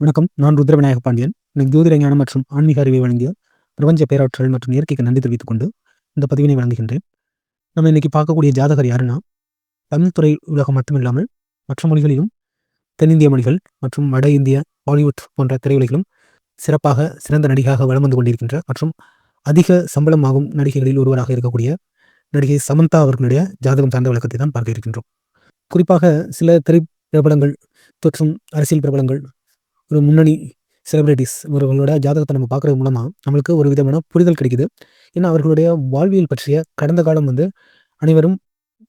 வணக்கம். நான் ருத்ரவிநாயக பாண்டியன். எனக்கு ஜோதிட ஞானம் மற்றும் ஆன்மீக அறிவை வழங்கிய பிரபஞ்ச பேராற்றல் மற்றும் இயற்கைக்கு நன்றி தெரிவித்துக் கொண்டு இந்த பதிவினை வழங்குகின்றேன். நம்ம இன்னைக்கு பார்க்கக்கூடிய ஜாதகர் யாருன்னா தமிழ் துறை உலகம் மட்டுமில்லாமல் மற்ற மொழிகளிலும் தென்னிந்திய மொழிகள் மற்றும் வட இந்திய பாலிவுட் போன்ற திரையுலகிலும் சிறப்பாக சிறந்த நடிகையாக வளம் வந்து கொண்டிருக்கின்ற மற்றும் அதிக சம்பளம் ஆகும் நடிகைகளில் ஒருவராக இருக்கக்கூடிய நடிகை சமந்தா அவர்களுடைய ஜாதகம் சார்ந்த விளக்கத்தை தான் பார்க்க இருக்கின்றோம். குறிப்பாக சில திரை பிரபலங்கள் மற்றும் அரசியல் பிரபலங்கள் ஒரு முன்னணி செலிபிரிட்டிஸ் இவர்களோட ஜாதகத்தை நம்ம பார்க்குறது மூலமாக நம்மளுக்கு ஒரு விதமான புரிதல் கிடைக்குது. ஏன்னா அவர்களுடைய வாழ்வியல் பற்றிய கடந்த காலம் வந்து அனைவரும்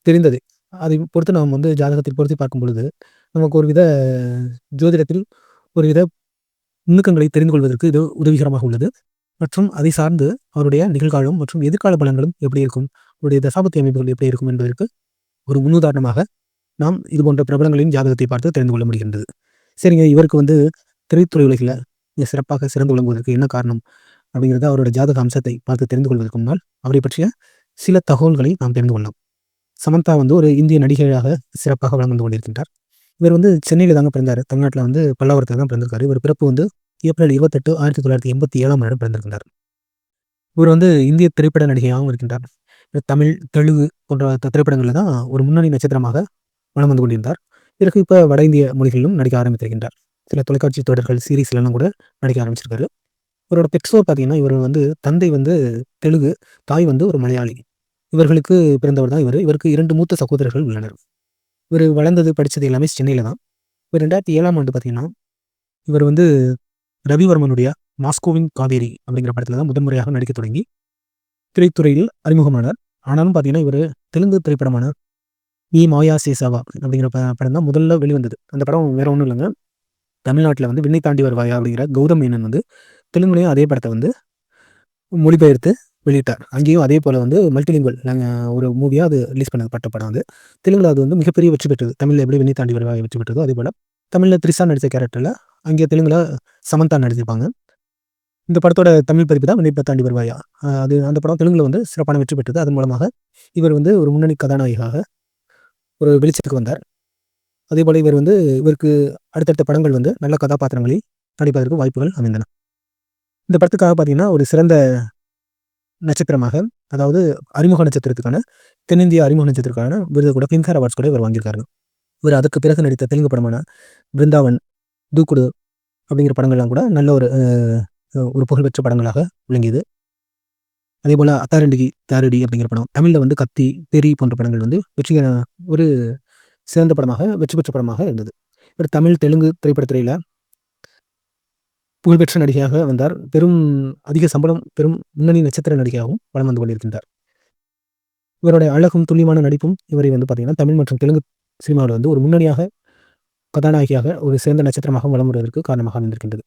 தெரிந்தது. அதை பொறுத்து நாம் வந்து ஜாதகத்தை பொருத்தி பார்க்கும் பொழுது நமக்கு ஒரு வித ஜோதிடத்தில் ஒரு வித நுணுக்கங்களை தெரிந்து கொள்வதற்கு இது உதவிகரமாக உள்ளது. மற்றும் அதை சார்ந்து அவருடைய நிகழ்காலம் மற்றும் எதிர்கால பலன்களும் எப்படி இருக்கும் அவருடைய தசாபத்தி அமைப்புகள் எப்படி இருக்கும் என்பதற்கு ஒரு முன்னுதாரணமாக நாம் இது போன்ற பிரபலங்களின் ஜாதகத்தை பார்த்து தெரிந்து கொள்ள முடிகின்றது. சரிங்க இவருக்கு வந்து திரைத்துறை உலகில் மிக சிறப்பாக சிறந்து விளங்குவதற்கு என்ன காரணம் அப்படிங்கிறத அவரோட ஜாதக அம்சத்தை பார்த்து தெரிந்து கொள்வதற்கு முன்னால் அவரை பற்றிய சில தகவல்களை நாம் தெரிந்து கொள்ளலாம். சமந்தா வந்து ஒரு இந்திய நடிகையாக சிறப்பாக வளர்ந்து கொண்டிருக்கின்றார். இவர் வந்து சென்னையில் தாங்க பிறந்தார். தமிழ்நாட்டில் வந்து பல்லாவரத்தில் தான் பிறந்திருக்காரு. இவர் பிறப்பு வந்து ஏப்ரல் இருபத்தெட்டு ஆயிரத்தி தொள்ளாயிரத்தி எண்பத்தி ஏழாம் வருடம் பிறந்திருக்கின்றார். இவர் வந்து இந்திய திரைப்பட நடிகையாகவும் இருக்கின்றார். தமிழ் தெலுங்கு போன்ற திரைப்படங்களில் தான் ஒரு முன்னணி நட்சத்திரமாக வளம் வந்து கொண்டிருந்தார். பிறகு இப்போ வட இந்திய மொழிகளிலும் நடிக்க ஆரம்பித்திருக்கின்றார். சில தொலைக்காட்சி தொடர்கள் சீரீஸ்லாம் கூட நடிக்க ஆரம்பிச்சிருக்காரு. இவரோட பெற்றோர் பார்த்தீங்கன்னா இவர் வந்து தந்தை வந்து தெலுங்கு தாய் வந்து ஒரு மலையாளி. இவர்களுக்கு பிறந்தவர் தான் இவர். இவருக்கு இரண்டு மூத்த சகோதரர்கள் உள்ளனர். இவர் வளர்ந்தது படித்தது எல்லாமே சென்னையில் தான். இவர் ரெண்டாயிரத்தி ஏழாம் ஆண்டு பார்த்தீங்கன்னா இவர் வந்து ரவிவர்மனுடைய மாஸ்கோவின் காவேரி அப்படிங்கிற படத்தில் தான் முதன்முறையாக நடிக்க தொடங்கி திரைத்துறையில் அறிமுகமானார். ஆனாலும் பார்த்தீங்கன்னா இவர் தெலுங்கு திரைப்படமான இ மாயா சேசாவா அப்படிங்கிற படம் தான் முதல்ல வெளிவந்தது. அந்த படம் வேற ஒன்றும் இல்லைங்க. தமிழ்நாட்டில் வந்து விண்ணை தாண்டி வருவாயா அப்படிங்கிற கௌதம் மேனன் வந்து தெலுங்குலையும் அதே படத்தை வந்து மொழிபெயர்த்து வெளியிட்டார். அங்கேயும் அதே போல் வந்து மல்டிலிங்குவல் ஒரு மூவியாக அது ரிலீஸ் பண்ணப்பட்ட படம் அது. தெலுங்கில் அது வந்து மிகப்பெரிய வெற்றி பெற்றது. தமிழில் எப்படி விண்ணை தாண்டி வருவாய் வெற்றி பெற்றதோ அதே போல் தமிழில் த்ரிஷா நடித்த கேரக்டரில் அங்கே தெலுங்கில் சமந்தா நடிச்சிருப்பாங்க. இந்த படத்தோட தமிழ் பதிப்பு தான் விண்ணை தாண்டி வருவாயா. அது அந்த படம் தெலுங்கில் வந்து சிறப்பான வெற்றி பெற்றது. அதன் மூலமாக இவர் வந்து ஒரு முன்னணி கதாநாயகியாக ஒரு வெளிச்சத்துக்கு வந்தார். அதே போல் இவர் வந்து இவருக்கு அடுத்தடுத்த படங்கள் வந்து நல்ல கதாபாத்திரங்களில் நடிப்பதற்கு வாய்ப்புகள் அமைந்தன. இந்த படத்துக்காக பார்த்தீங்கன்னா ஒரு சிறந்த நட்சத்திரமாக அதாவது அறிமுக நட்சத்திரத்துக்கான தென்னிந்திய அறிமுக நட்சத்திரத்துக்கான விருது கூட ஃபிலிம்ஃபேர் அவார்ட்ஸ் கூட இவர் வாங்கியிருக்காரு. இவர் அதுக்கு பிறகு நடித்த தெலுங்கு படமான பிருந்தாவன் தூக்குடு அப்படிங்கிற படங்கள்லாம் கூட நல்ல ஒரு ஒரு புகழ்பெற்ற படங்களாக விளங்கியது. அதே போல் அத்தாரண்டி தாரடி அப்படிங்கிற படம் தமிழில் வந்து கத்தி பெரி போன்ற படங்கள் வந்து வெற்றிகர ஒரு சிறந்த படமாக வெற்றி பெற்ற படமாக இருந்தது. இவர் தமிழ் தெலுங்கு திரைப்படத்துறையில் புகழ்பெற்ற நடிகையாக வந்தார். பெரும் அதிக சம்பளம் பெரும் முன்னணி நட்சத்திர நடிகையாகவும் வளம் வந்து கொண்டிருக்கின்றார். இவருடைய அழகும் துல்லியமான நடிப்பும் இவரை வந்து பார்த்தீங்கன்னா தமிழ் மற்றும் தெலுங்கு சினிமாவில் வந்து ஒரு முன்னணியாக கதாநாயகியாக ஒரு சிறந்த நட்சத்திரமாக வளம் வருவதற்கு காரணமாக அமைந்திருக்கின்றது.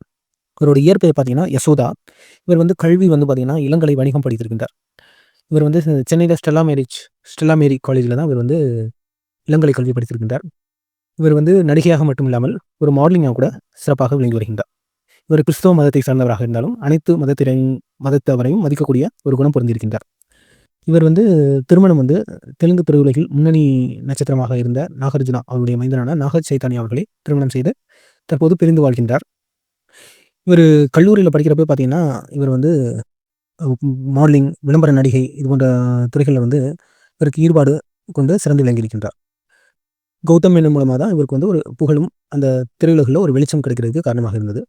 இவருடைய இயற்பெயர் பார்த்தீங்கன்னா யசோதா. இவர் வந்து கல்வி வந்து பார்த்தீங்கன்னா இளங்கலை வணிகம் படித்திருக்கின்றார். இவர் வந்து சென்னையில் ஸ்டெல்லா மேரிஜ் ஸ்டெல்லா மேரி காலேஜில் தான் இவர் வந்து இளங்கலை கல்வி படித்திருக்கின்றார். இவர் வந்து நடிகையாக மட்டும் இல்லாமல் ஒரு மாடலிங்காக கூட சிறப்பாக விளங்கி வருகின்றார். இவர் கிறிஸ்தவ மதத்தை சார்ந்தவராக இருந்தாலும் அனைத்து மதத்தினையும் மதத்தவரையும் மதிக்கக்கூடிய ஒரு குணம் பொருந்திருக்கின்றார் இவர் வந்து திருமணம் வந்து தெலுங்கு திரையுலகில் முன்னணி நட்சத்திரமாக இருந்த நாகார்ஜுனா அவருடைய மைந்தனான நாகர் சைத்தானி அவர்களை திருமணம் செய்து தற்போது பிரிந்து வாழ்கின்றார். இவர் கல்லூரியில் படிக்கிறப்ப பார்த்தீங்கன்னா இவர் வந்து மாடலிங் விளம்பர நடிகை இது போன்ற துறைகளில் வந்து இவருக்கு ஈடுபாடு கொண்டு சிறந்து விளங்கியிருக்கின்றார். கௌதம் மேனன் மூலமாக தான் இவருக்கு வந்து ஒரு புகழும் அந்த திரையுலகில் ஒரு வெளிச்சம் கிடைக்கிறதுக்கு காரணமாக இருந்தது.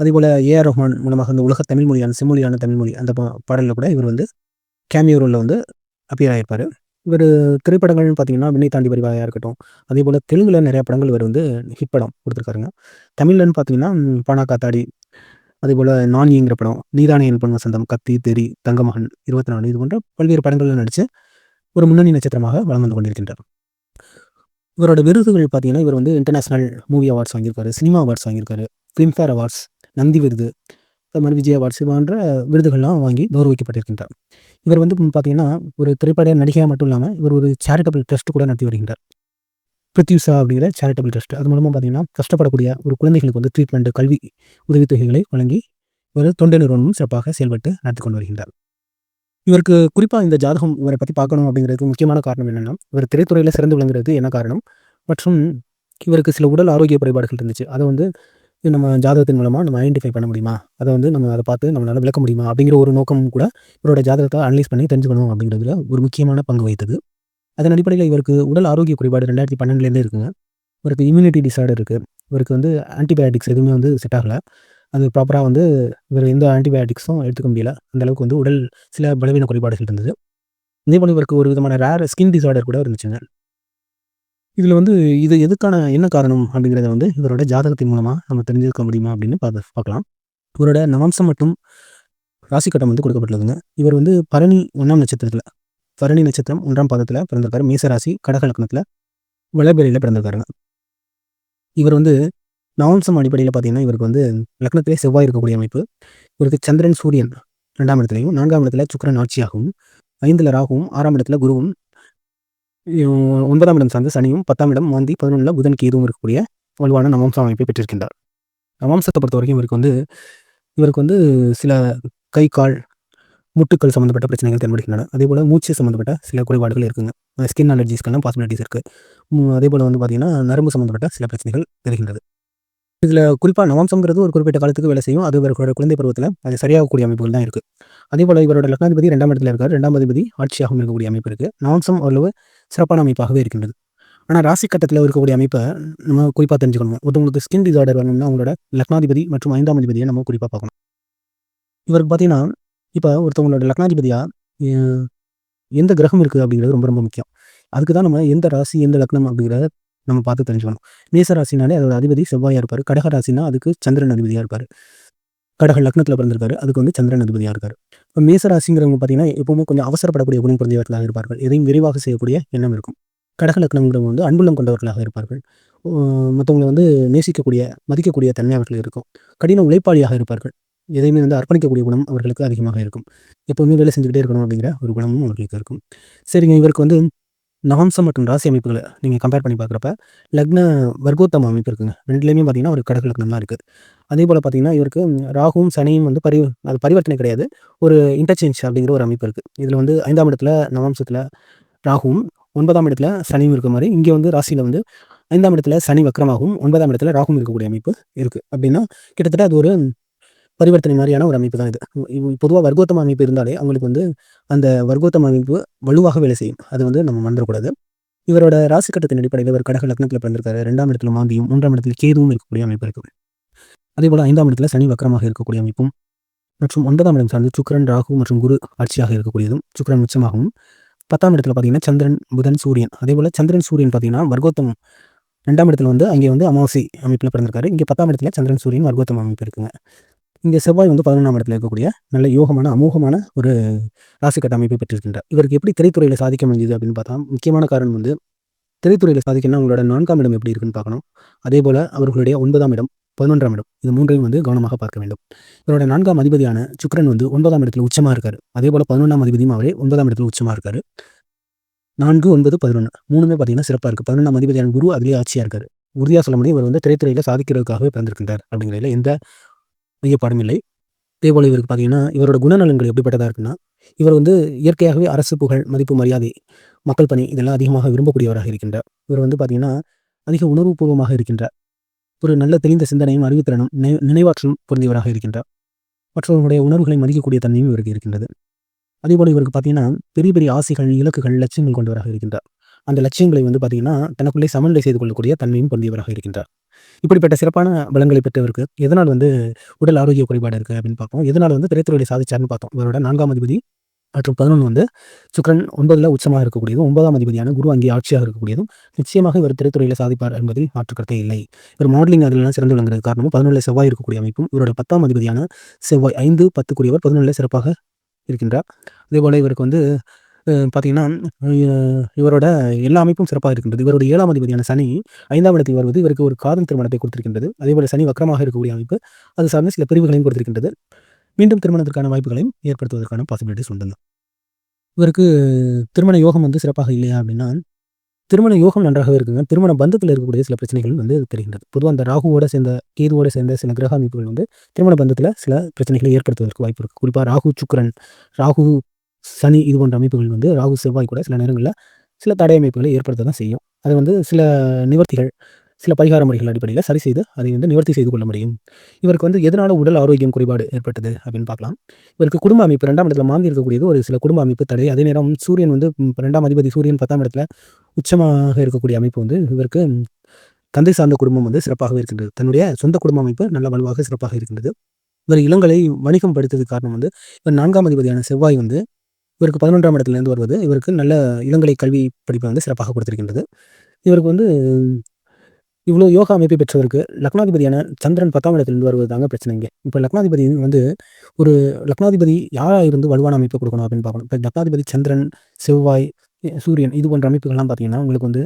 அதேபோல் ஏஆர் ரஹ்மான் மூலமாக அந்த உலக தமிழ் மொழியான செம்மொழியான தமிழ் மொழி அந்த பாடலில் கூட இவர் வந்து கேமியோ ரோலில் வந்து அப்பியர் ஆகிருப்பார் இவர் திரைப்படங்கள்னு பார்த்தீங்கன்னா விண்ணை தாண்டி வருவாயாக இருக்கட்டும் அதே போல் தெலுங்கில் நிறையா படங்கள் இவர் வந்து ஹிட் படம் கொடுத்துருக்காருங்க. தமிழ்லன்னு பார்த்தீங்கன்னா பானா காத்தாடி அதே போல் நானிங்கிற படம் நீதானே என் பொன் வசந்தம் கத்தி தெரி தங்கமகன் இருபத்தி நாலு இது போன்ற பல்வேறு படங்களில் நடித்து ஒரு முன்னணி நட்சத்திரமாக வளர்ந்து கொண்டிருக்கின்றார். இவரோட விருதுகள் பார்த்தீங்கன்னா இவர் வந்து இன்டர்நேஷனல் மூவி அவார்ட்ஸ் வாங்கியிருக்காரு சினிமா அவார்ட்ஸ் வாங்கியிருக்காரு ஃபிலிம்ஃபேர் அவார்ட்ஸ் நந்தி விருது அது மாதிரி விஜய் அவார்ட்ஸ் போன்ற விருதுகள்லாம் வாங்கி கௌரவிக்கப்பட்டிருக்கின்றார். இவர் வந்து பார்த்தீங்கன்னா ஒரு திரைப்பட நடிகையாக மட்டும் இல்லாமல் இவர் ஒரு சேரிட்டபிள் ட்ரஸ்ட் கூட நடத்தி வருகின்றார். பிரித்யூசா அப்படிங்கிற சேரிட்டபிள் ட்ரஸ்ட் அது மூலமாக பார்த்தீங்கன்னா கஷ்டப்படக்கூடிய ஒரு குழந்தைகளுக்கு வந்து ட்ரீட்மெண்ட் கல்வி உதவித்தொகைகளை வழங்கி ஒரு தொண்டு நிறுவனமும் சிறப்பாக செயல்பட்டு நடத்தி கொண்டு வருகின்றார். இவருக்கு குறிப்பாக இந்த ஜாதகம் இவரை பற்றி பார்க்கணும் அப்படிங்கிறதுக்கு முக்கியமான காரணம் என்னென்னா இவர் திரைத்துறையில் சிறந்து விளங்குறது என்ன காரணம்? மற்றும் இவருக்கு சில உடல் ஆரோக்கிய குறைபாடுகள் இருந்துச்சு. அதை வந்து நம்ம ஜாதகத்தின் மூலமாக நம்ம ஐடென்டிஃபை பண்ண முடியுமா? அதை வந்து நம்ம அதை பார்த்து நம்மளால் விளக்க முடியுமா? அப்படிங்கிற ஒரு நோக்கம் கூட இவரோட ஜாதகத்தை அனலைஸ் பண்ணி தெரிஞ்சுக்கணும் அப்படிங்கிறதுல ஒரு முக்கியமான பங்கு வகித்தது. அதன் அடிப்படையில் இவருக்கு உடல் ஆரோக்கிய குறைபாடு ரெண்டாயிரத்தி பன்னெண்டுலேருந்தே இருக்குங்க. இவருக்கு இம்யூனிட்டி டிசார்டர் இருக்குது இவருக்கு வந்து ஆன்டிபயோட்டிக்ஸ் எதுவுமே வந்து செட் ஆகலை. அது ப்ராப்பராக வந்து இவர் எந்த ஆன்டிபயோட்டிக்ஸும் எடுத்துக்க முடியல. அந்தளவுக்கு வந்து உடல் சில பலவீன குறைபாடுகள் இருந்தது. இதே போல் இவருக்கு ஒரு விதமான ரேர் ஸ்கின் டிசார்டர் கூட இருந்துச்சுங்க. இதில் வந்து இது எதுக்கான என்ன காரணம் அப்படிங்கிறத வந்து இவரோட ஜாதகத்தின் மூலமாக நம்ம தெரிஞ்சுக்க முடியுமா அப்படின்னு பார்த்து பார்க்கலாம். இவரோட நவம்சம் மற்றும் ராசி கட்டம் வந்து கொடுக்கப்பட்டுள்ளதுங்க. இவர் வந்து பரணி ஒன்றாம் நட்சத்திரத்தில் பரணி நட்சத்திரம் ஒன்றாம் பாதத்தில் பிறந்திருக்காரு. மேசராசி கடக லக்னத்தில் வளபெரியில் பிறந்திருக்காருங்க. இவர் வந்து நவம்சம் அடிப்படையில் பார்த்தீங்கன்னா இவருக்கு வந்து லக்னத்திலே செவ்வாய் இருக்கக்கூடிய அமைப்பு. இவருக்கு சந்திரன் சூரியன் ரெண்டாம் இடத்துலையும் நான்காம் இடத்துல சுக்கரன் ஆட்சியாகவும் ஐந்தில் ராகுவும் ஆறாம் இடத்துல குருவும் ஒன்பதாம் இடம் சார்ந்த சனியும் பத்தாம் இடம் மாந்தி பதினொன்றில் புதன் கேதுவும் இருக்கக்கூடிய வலுவான நவம்சம் அமைப்பை பெற்றிருக்கின்றார். நவம்சத்தை பொறுத்த வரைக்கும் இவருக்கு வந்து இவருக்கு வந்து சில கை கால் முட்டுக்கள் சம்மந்தப்பட்ட பிரச்சனைகள் தென்படுகின்றன. அதே போல் மூச்சு சம்மந்தப்பட்ட சில குறைபாடுகள் இருக்குங்க. ஸ்கின் அலர்ஜிஸ்க்கெல்லாம் பாசிபிலிட்டிஸ் இருக்குது அதே போல் வந்து பார்த்திங்கன்னா நரம்பு சம்மந்தப்பட்ட சில பிரச்சனைகள் தெரிகின்றது. இதில் குறிப்பாக நவம்சங்கிறது ஒரு குறிப்பிட்ட காலத்துக்கு வேலை செய்யும். அது இவரோட குழந்தை பருவத்தில் அது சரியாகக்கூடிய அமைப்புகள் தான் இருக்குது அதே போல் இவரோட லக்னாதிபதி ரெண்டாம் இடத்துல இருக்கார். ரெண்டாம் அதிபதி ஆட்சியாகவும் இருக்கக்கூடிய அமைப்பு இருக்குது நவம்சம் ஓரளவு சிறப்பான அமைப்பாகவே இருக்கின்றது. ஆனால் ராசி கட்டத்தில் இருக்கக்கூடிய அமைப்பை நம்ம குறிப்பாக தெரிஞ்சுக்கணும். ஒருத்தவங்களுக்கு ஸ்கின் டிசார்டர் வேணும்னா அவங்களோட லக்னாதிபதி மற்றும் ஐந்தாம் அதிபதியை நம்ம குறிப்பாக பார்க்கணும். இவருக்கு பார்த்தீங்கன்னா இப்போ ஒருத்தவங்களோட லக்னாதிபதியாக எந்த கிரகம் இருக்குது அப்படிங்கிறது ரொம்ப ரொம்ப முக்கியம். அதுக்கு தான் நம்ம எந்த ராசி எந்த லக்னம் அப்படிங்கிறத நம்ம பார்த்து தெரிஞ்சுக்கணும். மேச ராசினாலே அதோட அதிபதி செவ்வாயாக இருப்பார். கடகராசினா அதுக்கு சந்திரன் அதிபதியாக இருப்பார். கடக லக்னத்தில் பிறந்திருக்காரு. அதுக்கு வந்து சந்திரன் அதிபதியாக இருக்கார். இப்போ மேச ராசிங்கிறவங்க பார்த்தீங்கன்னா எப்பவுமே கொஞ்சம் அவசரப்படக்கூடிய குணம் குறைந்தவர்களாக இருப்பார்கள். எதையும் விரிவாக செய்யக்கூடிய எண்ணம் இருக்கும். கடக லக்னங்கிறவங்க வந்து அன்புள்ளம் கொண்டவர்களாக இருப்பார்கள். மற்றவங்களை வந்து நேசிக்கக்கூடிய மதிக்கக்கூடிய தன்மை அவர்கள் இருக்கும். கடின உழைப்பாளியாக இருப்பார்கள். எதையுமே வந்து அர்ப்பணிக்கக்கூடிய குணம் அவர்களுக்கு அதிகமாக இருக்கும். எப்போவுமே வேலை செஞ்சுக்கிட்டே இருக்கணும் அப்படிங்கிற ஒரு குணமும் அவர்களுக்கு இருக்கும். சரிங்க இவருக்கு வந்து நவம்சம் மற்றும் ராசி அமைப்புகளை நீங்கள் கம்பேர் பண்ணி பார்க்குறப்ப லக்ன வர்க்கோத்தம அமைப்பு இருக்குங்க. ரெண்டுலேயுமே பார்த்தீங்கன்னா ஒரு கடக இருக்குது அதே போல் பார்த்தீங்கன்னா இவருக்கு ராகுவும் சனியும் வந்து பரி அது பரிவர்த்தனை கிடையாது. ஒரு இன்டர்சேஞ்ச் அப்படிங்கிற ஒரு அமைப்பு இருக்குது இதில் வந்து ஐந்தாம் இடத்துல நவம்சத்தில் ராகுவும் ஒன்பதாம் இடத்துல சனியும் இருக்க மாதிரி இங்கே வந்து ராசியில் வந்து ஐந்தாம் இடத்துல சனி வக்கரமாகவும் ஒன்பதாம் இடத்துல ராகும் இருக்கக்கூடிய அமைப்பு இருக்குது அப்படின்னா கிட்டத்தட்ட அது ஒரு பரிவர்த்தனை மாதிரியான ஒரு அமைப்பு தான் இது. பொதுவாக வர்க்கோத்தம அமைப்பு இருந்தாலே அவங்களுக்கு வந்து அந்த வர்க்கோத்தம அமைப்பு வலுவாக வேலை செய்யும். அது வந்து நம்ம மறந்துடக்கூடாது. இவரோட ராசி கட்டத்தின் அடிப்படையில் இவர் கடக லக்னத்தில் பிறந்திருக்காரு. ரெண்டாம் இடத்துல மாந்தியும் மூன்றாம் இடத்துல கேதுவும் இருக்கக்கூடிய அமைப்பு இருக்கு. அதே போல் ஐந்தாம் இடத்துல சனி வக்கரமாக இருக்கக்கூடிய அமைப்பும் மற்றும் ஒன்பதாம் இடம் சார்ந்து சுக்கரன் ராகு மற்றும் குரு ஆட்சியாக இருக்கக்கூடியதும் சுக்கரன் உச்சமாகவும் பத்தாம் இடத்துல பார்த்தீங்கன்னா சந்திரன் புதன் சூரியன். அதே போல் சந்திரன் சூரியன் பார்த்தீங்கன்னா வர்க்கோத்தம் ரெண்டாம் இடத்துல வந்து அங்கே வந்து அமாவாசை அமைப்பில் பிறந்திருக்காரு. இங்கே பத்தாம் இடத்துல சந்திரன் சூரியன் வர்க்கோத்தம் அமைப்பு இருக்குங்க. இங்கே செவ்வாய் வந்து பதினொன்றாம் இடத்துல இருக்கக்கூடிய நல்ல யோகமான அமோகமான ஒரு ராசி அமைப்பை பெற்றிருக்கின்றார். இவருக்கு எப்படி திரைத்துறையில் சாதிக்க முடியுது அப்படின்னு பார்த்தா முக்கியமான காரணம் வந்து திரைத்துறையில் சாதிக்கணும்னா அவங்களோட நான்காம் இடம் எப்படி இருக்குன்னு பார்க்கணும். அதே போல் அவர்களுடைய ஒன்பதாம் இடம் பதினொன்றாம் இடம் இது மூன்றையும் வந்து கவனமாக பார்க்க வேண்டும். இவரோட நான்காம் அதிபதியான சுக்கரன் வந்து ஒன்பதாம் இடத்துல உச்சமாக இருக்காரு. அதே போல் பதினொன்றாம் அதிபதியும் அவரே ஒன்பதாம் இடத்துல உச்சமாக இருக்காரு. நான்கு ஒன்பது பதினொன்று மூணுமே பார்த்தீங்கன்னா சிறப்பாக இருக்குது பதினொன்றாம் அதிபதியான குரு அதிலே ஆட்சியாக இருக்காரு. உறுதியாக சொல்ல முடியும் இவர் வந்து திரைத்துறையில் சாதிக்கிறதுக்காகவே பிறந்திருக்கின்றார் அப்படிங்கிறதுல எந்த மையப்பாடும் இல்லை. இதேபோல் இவருக்கு பார்த்தீங்கன்னா இவரோட குணநலன்கள் எப்படிப்பட்டதாக இருக்குன்னா இவர் வந்து இயற்கையாகவே அரசு புகழ் மதிப்பு மரியாதை மக்கள் பணி இதெல்லாம் அதிகமாக விரும்பக்கூடியவராக இருக்கின்றார். இவர் வந்து பார்த்தீங்கன்னா அதிக உணர்வுபூர்வமாக இருக்கின்றார். ஒரு நல்ல தெளிந்த சிந்தனையும் அறிவுத்திறனும் நினைவாற்றலும் பொருந்தியவராக இருக்கின்றார். மற்றவர்களுடைய உணர்வுகளை மதிக்கக்கூடிய தன்மையும் இவருக்கு இருக்கின்றது. அதேபோல் இவருக்கு பார்த்தீங்கன்னா பெரிய பெரிய ஆசைகள் இலக்குகள் லட்சியங்கள் கொண்டவராக இருக்கின்றார். அந்த லட்சியங்களை வந்து பார்த்தீங்கன்னா தனக்குள்ளே சமநிலை செய்து கொள்ளக்கூடிய தன்மையும் பொருந்தியவராக இருக்கின்றார். இப்படிப்பட்ட சிறப்பான பலங்களை பெற்றவருக்கு எதனால் வந்து உடல் ஆரோக்கிய குறைபாடு இருக்குது அப்படின்னு பார்ப்போம். எதனால் வந்து திரைத்துறையை சாதிச்சார்னு பார்த்தோம் இவரோட நான்காம் அதிபதி மற்றும் பதினொன்று வந்து சுக்கரன் ஒன்பதில் உச்சமாக இருக்கக்கூடியதும் ஒன்பதாம் அதிபதியான குரு அங்கே ஆட்சியாக இருக்கக்கூடியதும் நிச்சயமாக இவர் திரைத்துறையில் சாதிப்பார் என்பதில் மாற்றுக்கருத்தே இல்லை. இவர் மாடலிங் அதிலெல்லாம் சிறந்து விளங்குறது காரணமும் பதினொன்றில் செவ்வாய் இருக்கக்கூடிய அமைப்பும் இவரோட பத்தாம் அதிபதியான செவ்வாய் ஐந்து பத்துக்குரியவர் பதினொன்றில் சிறப்பாக இருக்கின்றார். அதே போல் இவருக்கு வந்து பார்த்தீங்கன்னா இவரோட எல்லா அமைப்பும் சிறப்பாக இருக்கின்றது. இவருடைய ஏழாம் அதிபதியான சனி ஐந்தாம் இடத்தில் வருவது இவருக்கு ஒரு காதல் திருமணத்தை கொடுத்திருக்கின்றது. அதேபோல் சனி வக்கரமாக இருக்கக்கூடிய அமைப்பு அது சார்ந்த சில பிரிவுகளையும் கொடுத்திருக்கின்றது. மீண்டும் திருமணத்திற்கான வாய்ப்புகளையும் ஏற்படுத்துவதற்கான பாசிபிலிட்டிஸ் உண்டு இவருக்கு திருமண யோகம் வந்து சிறப்பாக இல்லையா அப்படின்னா திருமண யோகம் நன்றாகவே இருக்குங்க. திருமண பந்தத்தில் இருக்கக்கூடிய சில பிரச்சனைகள் வந்து தெரிகின்றது. பொதுவாக அந்த ராகுவோட சேர்ந்த கேதுவோட சேர்ந்த சில கிரக அமைப்புகள் வந்து திருமண பந்தத்தில் சில பிரச்சனைகளை ஏற்படுத்துவதற்கு வாய்ப்பு இருக்குது குறிப்பாக ராகு சுக்கரன் ராகு சனி இது போன்ற அமைப்புகள் வந்து ராகு செவ்வாய் கூட சில நேரங்களில் சில தடை அமைப்புகளை ஏற்படுத்த தான் செய்யும். அதை வந்து சில நிவர்த்திகள் சில பரிகார முறைகள் அடிப்படையில் சரி செய்து அதை வந்து நிவர்த்தி செய்து கொள்ள முடியும். இவருக்கு வந்து எதனால உடல் ஆரோக்கியம் குறைபாடு ஏற்பட்டது அப்படின்னு பார்க்கலாம். இவருக்கு குடும்ப அமைப்பு ரெண்டாம் இடத்துல மாந்தி இருக்கக்கூடியது ஒரு சில குடும்ப அமைப்பு தடை. அதே நேரம் சூரியன் வந்து ரெண்டாம் அதிபதி சூரியன் பத்தாம் இடத்துல உச்சமாக இருக்கக்கூடிய அமைப்பு வந்து இவருக்கு தந்தை சார்ந்த குடும்பம் வந்து சிறப்பாக இருக்கின்றது. தன்னுடைய சொந்த குடும்ப அமைப்பு நல்ல வலுவாக சிறப்பாக இருக்கின்றது. இவர் இளங்கலை வணிகம் படுத்தது காரணம் வந்து இவர் நான்காம் அதிபதியான செவ்வாய் வந்து இவருக்கு பதினொன்றாம் இடத்துலேருந்து வருவது இவருக்கு நல்ல இளங்கலை கல்வி படிப்பை வந்து சிறப்பாக கொடுத்திருக்கின்றது. இவருக்கு வந்து இவ்வளோ யோகா அமைப்பை பெற்றவருக்கு லக்னாதிபதியான சந்திரன் பத்தாம் இடத்துலேருந்து வருவது தாங்க பிரச்சனைங்க இப்போ லக்னாதிபதி வந்து ஒரு லக்னாதிபதி யாராக இருந்து வலுவான அமைப்பை கொடுக்கணும் அப்படின்னு பார்க்கணும். இப்போ லக்னாதிபதி சந்திரன் செவ்வாய் சூரியன் இது போன்ற அமைப்புகள்லாம் பார்த்தீங்கன்னா உங்களுக்கு வந்து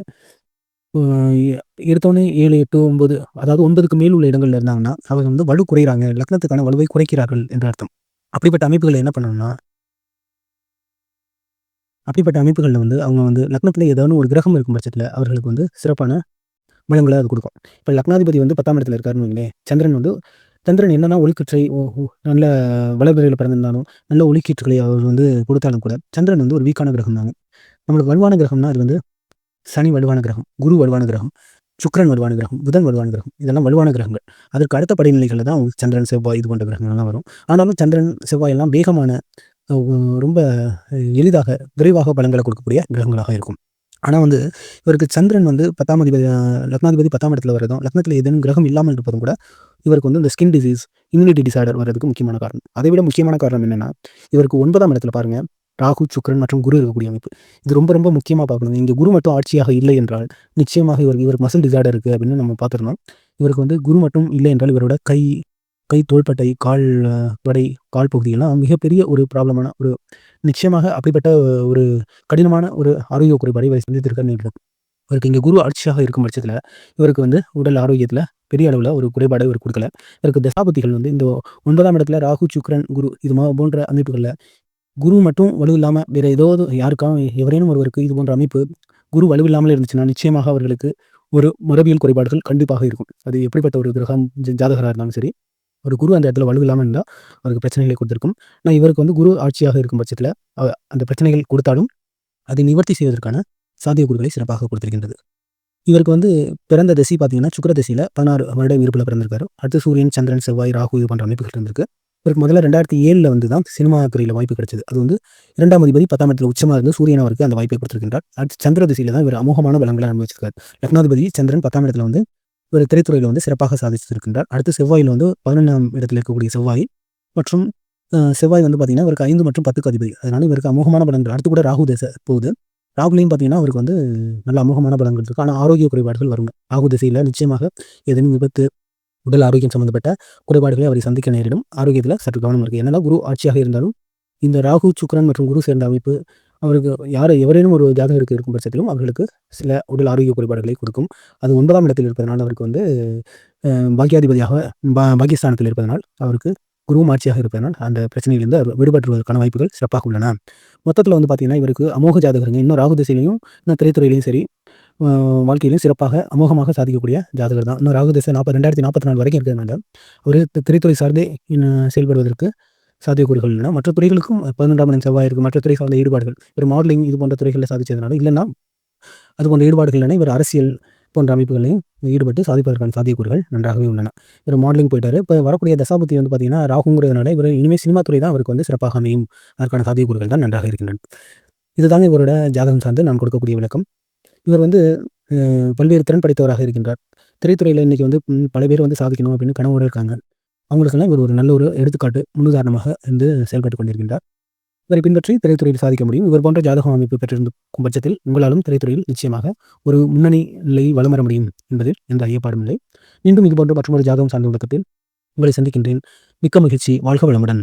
எடுத்தோடனே ஏழு எட்டு ஒன்பது அதாவது ஒன்பதுக்கு மேல் உள்ள இடங்கள்ல இருந்தாங்கன்னா அவங்க வந்து வலு குறைகிறாங்க லக்னத்துக்கான வலுவை குறைக்கிறார்கள் என்ற அர்த்தம். அப்படிப்பட்ட அமைப்புகளை என்ன பண்ணணும்னா அப்படிப்பட்ட அமைப்புகளில் வந்து அவங்க வந்து லக்னத்தில் ஏதாவது ஒரு கிரகம் இருக்கும் பட்சத்தில் அவர்களுக்கு வந்து சிறப்பான பலங்களை அது கொடுக்கும். இப்போ லக்னாதிபதி வந்து பத்தாம் இடத்துல இருக்காருன்னு வைங்களேன். சந்திரன் வந்து சந்திரன் என்னென்னா ஒளிக்கற்றை நல்ல வளர்பிறையில் பிறந்திருந்தாலும் நல்ல ஒளிக்கீற்றுகளை அவர் வந்து கொடுத்தாலும் கூட சந்திரன் வந்து ஒரு வீக்கான கிரகம் தாங்க நம்மளுக்கு வலுவான கிரகம்னா அது வந்து சனி வலுவான கிரகம் குரு வலுவான கிரகம் சுக்கரன் வலுவான கிரகம் புதன் வலுவான கிரகம் இதெல்லாம் வலுவான கிரகங்கள். அதற்கு அடுத்த படிநிலைகளில் தான் சந்திரன் செவ்வாய் இது போன்ற கிரகங்கள்லாம் வரும். ஆனாலும் சந்திரன் செவ்வாய் எல்லாம் வேகமான ரொம்ப எளிதாக விரைவாக பலன்களை கொடுக்கக்கூடிய கிரகங்களாக இருக்கும். ஆனால் வந்து இவருக்கு சந்திரன் வந்து பத்தாம் அதிபதி லக்னாதிபதி பத்தாம் இடத்துல வரதும் லக்னத்தில் ஏதேனும் கிரகம் இல்லாமல் இருப்பதும் கூட இவருக்கு வந்து இந்த ஸ்கின் டிசீஸ் இம்யூனிட்டி டிசார்டர் வர்றதுக்கு முக்கியமான காரணம். அதை விட முக்கியமான காரணம் என்னென்னா இவருக்கு ஒன்பதாம் இடத்துல பாருங்கள் ராகு சுக்கரன் மற்றும் குரு இருக்கக்கூடிய அமைப்பு. இது ரொம்ப ரொம்ப முக்கியமாக பார்க்கணும். இங்கே குரு மட்டும் ஆட்சியாக இல்லை என்றால் நிச்சயமாக இவருக்கு இவருக்கு மசில் டிசார்டர் இருக்குது அப்படின்னு நம்ம பார்த்துருந்தோம். இவருக்கு வந்து குரு மட்டும் இல்லை என்றால் இவரோட கை கை தோள்பட்டை கால் வடை கால் பகுதியெல்லாம் மிகப்பெரிய ஒரு ப்ராப்ளமான ஒரு நிச்சயமாக அப்படிப்பட்ட ஒரு கடினமான ஒரு ஆரோக்கிய குறைபாடை இவர் சந்தித்திருக்க நேரிடும் இவருக்கு இங்கே குரு ஆட்சியாக இருக்கும் பட்சத்தில் இவருக்கு வந்து உடல் ஆரோக்கியத்தில் பெரிய அளவில் ஒரு குறைபாடை இவர் கொடுக்கல. இவருக்கு தசாபதிகள் வந்து இந்த ஒன்பதாம் இடத்துல ராகு சுக்ரன் குரு இது போன்ற அமைப்புகளில் குரு மட்டும் வலு இல்லாமல் வேறு ஏதாவது யாருக்காவது எவரேனும் ஒருவருக்கு இது போன்ற அமைப்பு குரு வலுவில்லாமல் இருந்துச்சுன்னா நிச்சயமாக அவர்களுக்கு ஒரு மரபியல் குறைபாடுகள் கண்டிப்பாக இருக்கும். அது எப்படிப்பட்ட ஒரு கிரகம் ஜாதகராக இருந்தாலும் சரி. ஒரு குரு அந்த இடத்துல வலுவில்லாமல் இருந்தால் அவருக்கு பிரச்சனைகளை கொடுத்துருக்கும். நான் இவருக்கு வந்து குரு ஆட்சியாக இருக்கும் பட்சத்தில் அந்த பிரச்சனைகள் கொடுத்தாலும் அதை நிவர்த்தி செய்வதற்கான சாத்தியக்கூறுகளை சிறப்பாக கொடுத்திருக்கின்றது. இவருக்கு வந்து பிறந்த திசை பார்த்தீங்கன்னா சுக்கர திசையில் பதினாறு வருட இருப்பில் பிறந்திருக்காரு. அடுத்து சூரியன் சந்திரன் செவ்வாய் ராகு இது போன்ற அமைப்புகள் இருந்திருக்கு. இவருக்கு முதல்ல ரெண்டாயிரத்தி ஏழில் வந்து தான் சினிமா துறையில் வாய்ப்பு கிடைச்சது. அது வந்து இரண்டாம் அதிபதி பத்தாம் இடத்துல உச்சமாக இருந்து சூரியன் அவருக்கு அந்த வாய்ப்பை கொடுத்திருக்கின்றார். அடுத்து சந்திர திசையில் தான் இவர் அமோகமான பலங்களை அனுபவிச்சிருக்காரு. லக்னாதிபதி சந்திரன் பத்தாம் இடத்துல வந்து ஒரு திரைத்துறையில் வந்து சிறப்பாக சாதித்திருக்கின்றார். அடுத்து செவ்வாயில் வந்து பதினொன்றாம் இடத்தில் இருக்கக்கூடிய செவ்வாய் மற்றும் செவ்வாய் வந்து பார்த்தீங்கன்னா இவருக்கு ஐந்து மற்றும் பத்துக்கு அதிபதி. அதனால இவருக்கு அமோகமான பலன்கள். அடுத்து கூட ராகு தேச போகுது. ராகுலையும் பார்த்தீங்கன்னா அவருக்கு வந்து நல்ல அமோகமான பலன்கள் இருக்குது ஆனால் ஆரோக்கிய குறைபாடுகள் வருங்க. ராகு திசையில் நிச்சயமாக ஏதேனும் விபத்து உடல் ஆரோக்கியம் சம்மந்தப்பட்ட குறைபாடுகளை அவரை சந்திக்க நேரிடும். ஆரோக்கியத்தில் சற்று கவனம் இருக்குது என்னென்னா குரு ஆட்சியாக இருந்தாலும் இந்த ராகு சுக்கரன் மற்றும் குரு சேர்ந்த அமைப்பு அவருக்கு யார் எவரேனும் ஒரு ஜாதகருக்கு இருக்கும் பட்சத்திலும் அவர்களுக்கு சில உடல் ஆரோக்கிய குறைபாடுகளை கொடுக்கும். அது ஒன்பதாம் இடத்தில் இருப்பதனால் அவருக்கு வந்து பாக்கியாதிபதியாக பா பாகிஸ்தானத்தில் இருப்பதனால் அவருக்கு குருவும் ஆட்சியாக இருப்பதனால் அந்த பிரச்சனையிலிருந்து விடுபட்டுவதற்கான வாய்ப்புகள் சிறப்பாக உள்ளன. மொத்தத்தில் வந்து பார்த்தீங்கன்னா இவருக்கு அமோக ஜாதகருங்க. இன்னும் ராகு திசையிலையும் இன்னும் திரைத்துறையிலையும் சரி வாழ்க்கையிலும் சிறப்பாக அமோகமாக சாதிக்கக்கூடிய ஜாதகர் தான் இன்னும் ராகு திசை நாற்பது ரெண்டாயிரத்தி நாற்பத்தி நாலு வரைக்கும் இருக்கிறதுனால அவர் திரைத்துறை சார்ந்தே செயல்படுவதற்கு சாத்தியக்கூறுகள் இல்லைனா மற்ற துறைகளுக்கும் பதினெண்டாம் மணி செவ்வாய் இருக்குது மற்ற துறை சார்ந்த ஈடுபாடுகள் இவர் மாடலிங் இது போன்ற துறைகளில் சாதிச்சதுனால இல்லைன்னா அது போன்ற ஈடுபாடுகள் இல்லைனா இவர் அரசியல் போன்ற அமைப்புகளையும் ஈடுபட்டு சாதிப்பதற்கான சாத்தியக்கூறுகள் நன்றாகவே உள்ளன. இவர் மாடலிங் போயிட்டார். இப்போ வரக்கூடிய தசாபத்தி வந்து பார்த்தீங்கன்னா ராகுங்கிறதுனால இவர் இனிமேல் சினிமா துறை தான் அவருக்கு வந்து சிறப்பாக அமையும். அதற்கான சாத்தியக்கூறுகள் தான் நன்றாக இருக்கின்றன. இதுதாங்க இவரோட ஜாதகம் சார்ந்து நான் கொடுக்கக்கூடிய விளக்கம். இவர் வந்து பல்வேறு திறன் படைத்தவராக இருக்கின்றார். திரைத்துறையில் இன்றைக்கி வந்து பல பேர் வந்து சாதிக்கணும் அப்படின்னு கனவோடு இருக்காங்க. அவங்களுக்கெல்லாம் இவர் ஒரு நல்ல ஒரு எடுத்துக்காட்டு முன்னுதாரணமாக இருந்து செயல்பட்டு கொண்டிருக்கின்றார். இவரை பின்பற்றி திரைத்துறையில் சாதிக்க முடியும். இவர் போன்ற ஜாதகம் அமைப்பு பெற்றிருக்கும் பட்சத்தில் உங்களாலும் திரைத்துறையில் நிச்சயமாக ஒரு முன்னணி நிலையில் வளம் வர முடியும் என்பதில் எந்த ஐயப்பாடும் இல்லை. மீண்டும் இதுபோன்ற மற்றொரு ஜாதகம் சார்ந்த விளக்கத்தில் உங்களை சந்திக்கின்றேன். மிக்க மகிழ்ச்சி. வாழ்க வளமுடன்.